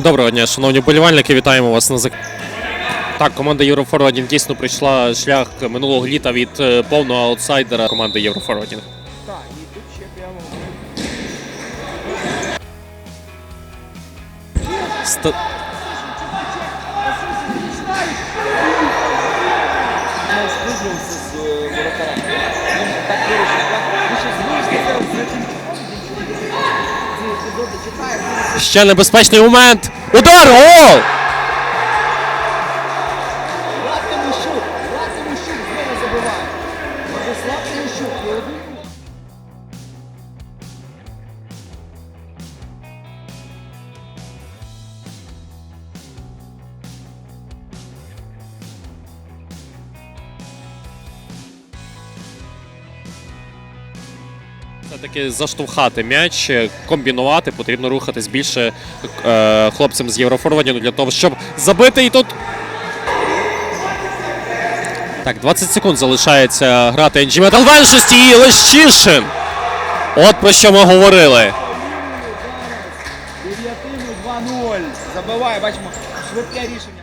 Доброго дня, шановні болівальники, вітаємо вас на зак... Так, команда Єврофорвардінг дійсно прийшла шлях минулого літа від е, повного аутсайдера команди Єврофорвардінг. Так. Ста... Не спрыгнувся з е, воротаря. Він так вирішив. так, Він ще звичайно зараз за ці епізоди чекає. буде Ще небезпечний момент! Удар! Гол! Все-таки заштовхати м'яч, комбінувати, потрібно рухатись більше е, хлопцям з Єврофорвардінгу для того, щоб забити і тут. Так, 20 секунд залишається грати NG Metal Веншості і Лещишин. От про що ми говорили. Дев'ятину 2-0. Забиває, бачимо, швидке рішення.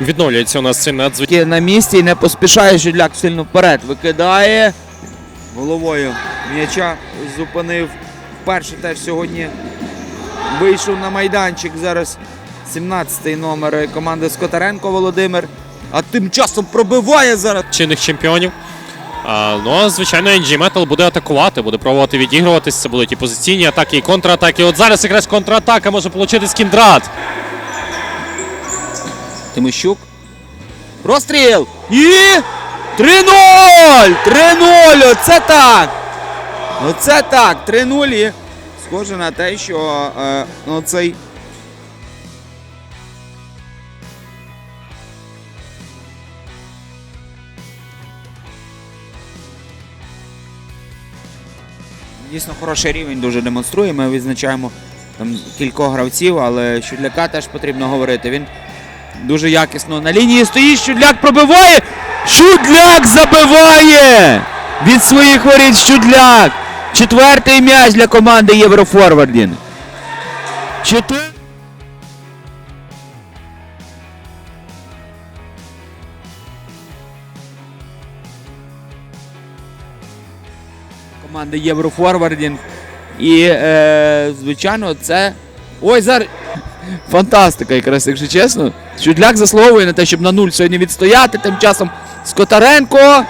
Відновлюється у нас цей надзвичайний. На місці і не поспішає Жуляк сильно вперед. Викидає головою м'яча зупинив. Вперше теж сьогодні вийшов на майданчик. Зараз 17-й номер команди Скотаренко Володимир. А тим часом пробиває зараз. чинних чемпіонів. А, ну а звичайно, NG Metal буде атакувати, буде пробувати відігруватись. Це будуть і позиційні атаки, і контратаки. От зараз якраз контратака може отримати Кіндрат. Тимощук. Простріл! І 3-0! 3-0! Оце так! Оце так! 3-0 і схоже на те, що е, оцей Дійсно хороший рівень дуже демонструє. Ми відзначаємо там кількох гравців, але Щудляка теж потрібно говорити. Він дуже якісно на лінії стоїть. Щудляк пробиває. Щудляк забиває! Від своїх воріт Щудляк. Четвертий м'яч для команди Єврофорвардін. Чотири. команди Єврофорвардінг. І, е, звичайно, це. Ой, зараз. Фантастика, якраз, якщо чесно. Чудляк заслуговує на те, щоб на нуль сьогодні відстояти. Тим часом Скотаренко.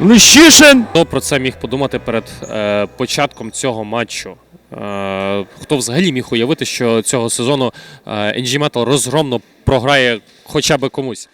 Лущишин. Хто про це міг подумати перед е, початком цього матчу? Е, хто взагалі міг уявити, що цього сезону е, NG Metal розгромно програє хоча б комусь?